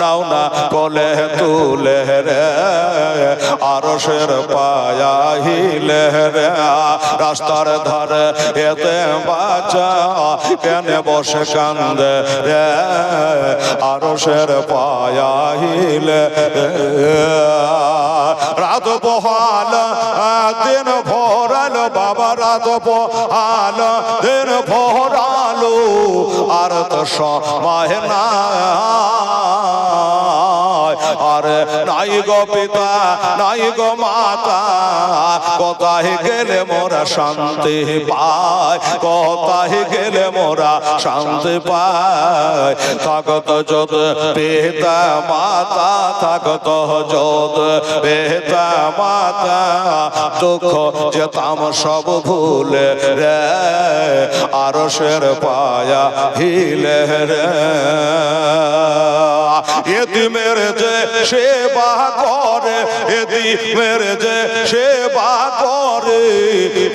নাও না কোলে তুলে রে, আরশের পায়া হিলে রে। রাস্তার ধারে এতে বাচ্চা কেন বসে কান্দে রে? আরশের পায়া হিলে রাত বহাল, দিন ভোরাল বাবা রাত বহাল দিন ভোরালো আর তো সময় না আরে নাই গো পিতা, নাই গো মাতা, কোথায় গেলে মোরা শান্তি পায়, কোথায় গেলে মোরা শান্তি পায়? থাকত যত পিতা মাতা থাকত যত পিতা মাতা, দুঃখ যেতাম সব ভুলে রে, আরশের পায়া হিলে রে। এতিমের যে সেবা করে এতিমের যে সেবা করে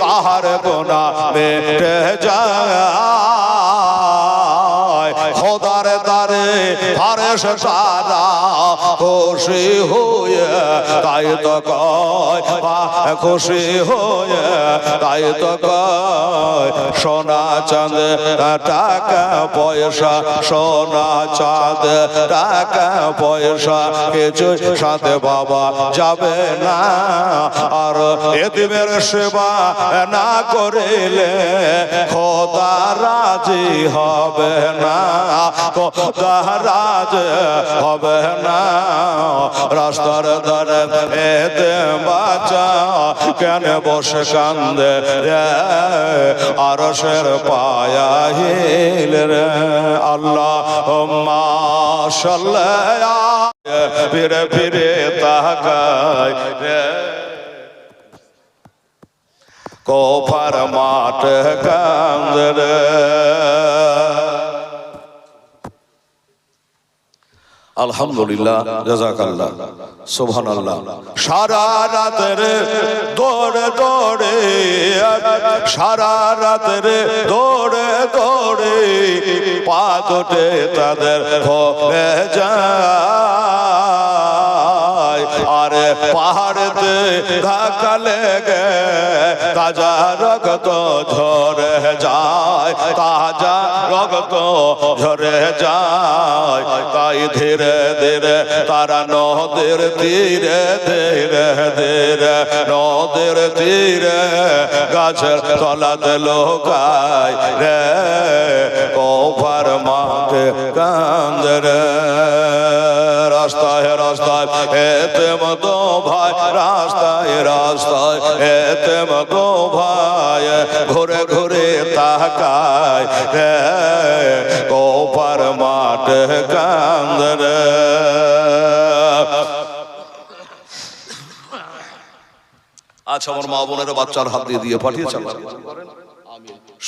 তাহার গোনা মেটে যায়। ফারেস সারা খুশি হয়ে, তাই তো কয় খুশি হয়ে, তাই তো কয়, সোনা চাঁদ, টাকা পয়সা, সোনা চাঁদ, টাকা পয়সা কিছু সাথে বাবা যাবে না। আর এদিনের সেবা না করিলে খোদা রাজি হবে না। খোদা রাজি হবে না। রাস্তার ধারে এতে বাচ্চা কেন বসে কান্দে রে? আরশের পায়া হিল রে। আল্লাহ ফিরে ফিরে তাকায় রে। কোফার মাঠ কান্দ আলহামদুলিল্লাহ, জাজাকাল্লাহ আল্লাহ সারা রাতের দৌড়ে দৌড়ে, সারা রাতের দৌড়ে দৌড়ে পা দুটে তাদের হয়ে যায়। পাহাড়েতে ধাক্কা লেগে তাজা রক্ত ঝরে যায়, তাজা রক্ত ঝরে যায়। তাই ধীরে ধীরে তারা নদের তীরে, ধীরে ধীরে নদের তীরে গাছের তলাতে লোকায় রে। কফার মাঠে কান্দ রাস্তায় এতে মতো ভাই, রাস্তায় রাস্তায় এতে মতো ভাই, ঘুরে ঘুরে তাকায় কোপার মাঠ কান্দ রে। আচ্ছা আমার মা বোনের বাচ্চার হাত দিয়ে দিয়ে পাঠিয়েছে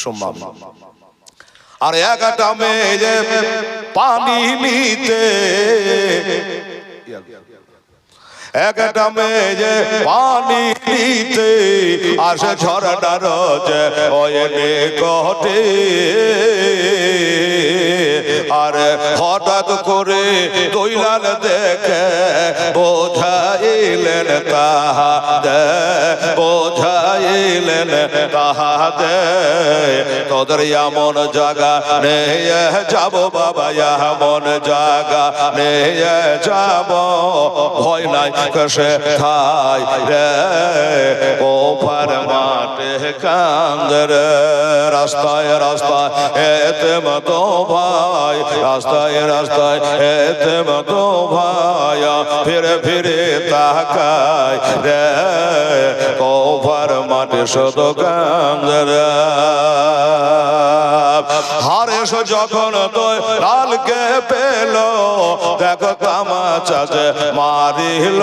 সম্মান। আর একটা মেয়ে পানি নিতে একটা যে পানি দিতে আসে ঝরনার যে ওয়েনে কটে আর হঠাৎ করে দৈলাল দেখে, বোঝাইলেন তাহাদে বোঝাইলেন তাহাদে তোদের এমন জাগা নেই যাব বাবা, এমন জাগা নেই যাব। ভয় নাই কষে খাই রে, ও মাঠে কান্দ রে রাস্তায় রাস্তায়, এতে মতো ভাই, রাস্তায় রাস্তায়, এতে মতো ভাই, ফিরে ফিরে তাকায় রে কোপার মাঠে শুধু কান্দ রে হারেস যখন তো লালকে পেল, দেখো তামাচাতে মারিল।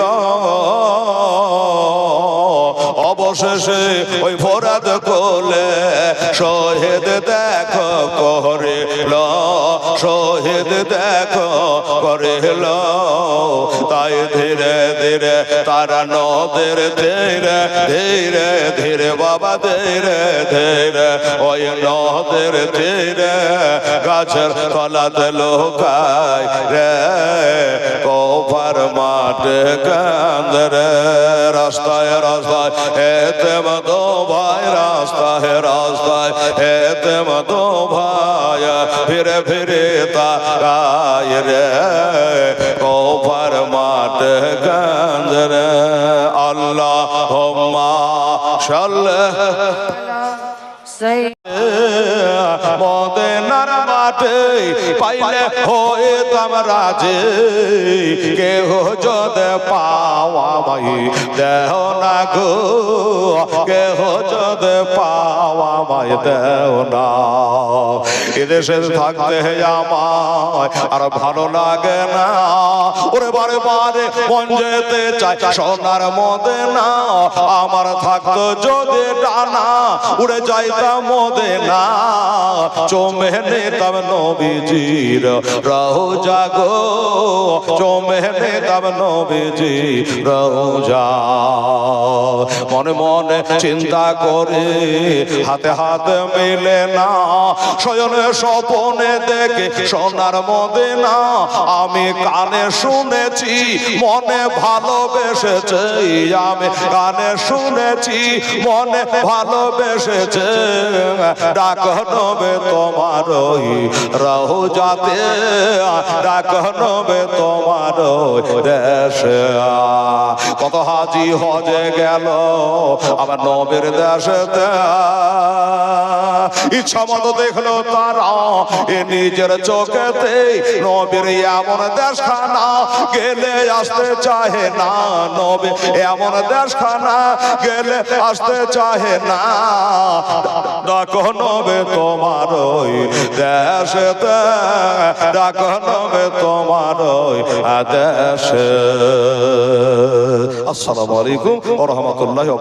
অবশেষে ওই ভরাত কোলে শহীদ দেখো করিল শহীদ দেখো করিল তাই ধীরে ধীরে তারা নদের ধীরে ধীরে ধীরে বাবা ধীরে ধীরে ওই নদের ধীরে গাছের তলাতে লোকায় রে। মাঠে কান্দরে রাস্তায় রাস্তায় এতে মতো ভাই রাস্তায় রাস্তায় এতে মতো ভাই ফিরে ফিরে তাকায় রে। কভার মাঠে কান্দরে আল্লাহ হোম্মা সেই মদেনার মাঠে পাইলে হইতাম রাজে। কেহ যদি পাওয়া মাই দেহ না গো। কেহ যদি পাওয়া মাই দেহ না। এদেশে থাকতে আমায় আর ভালো লাগে না। ওরে বারে বারে মন যেতে চাই সোনার মদে না। আমার থাকতো যদি ডানা, উড়ে যাইতাম মদে না। চোমে নিতাম নবীজির রহু জাগো চোমে নিতাম নবীজি, রহু যা। মনে মনে চিন্তা করে, হাতে হাতে মিলে না শয়নে স্বপনে দেখে সোনার মদে না আমি কানে শুনেছি, মনে ভালোবেসেছে, আমি কানে শুনেছি, মনে ভালোবেসেছে। ডাক নবে তোমার রাহু যাতে ডাক নবে তোমার দেশে। কত হাজি হজে গেল আবার নবের দেশেতে। ইচ্ছা মতো দেখল তারা এ নিজের চোখেতে নবীর এমন দেশখানা গেলে আসতে চাহে না নবে। এমন দেশখানা গেলে আসতে চাহে না। ডাকো নবে তোমার ওই দেশেতে। ডাকো নবে তোমার ওই দেশে। আসসালামু আলাইকুম ওয়া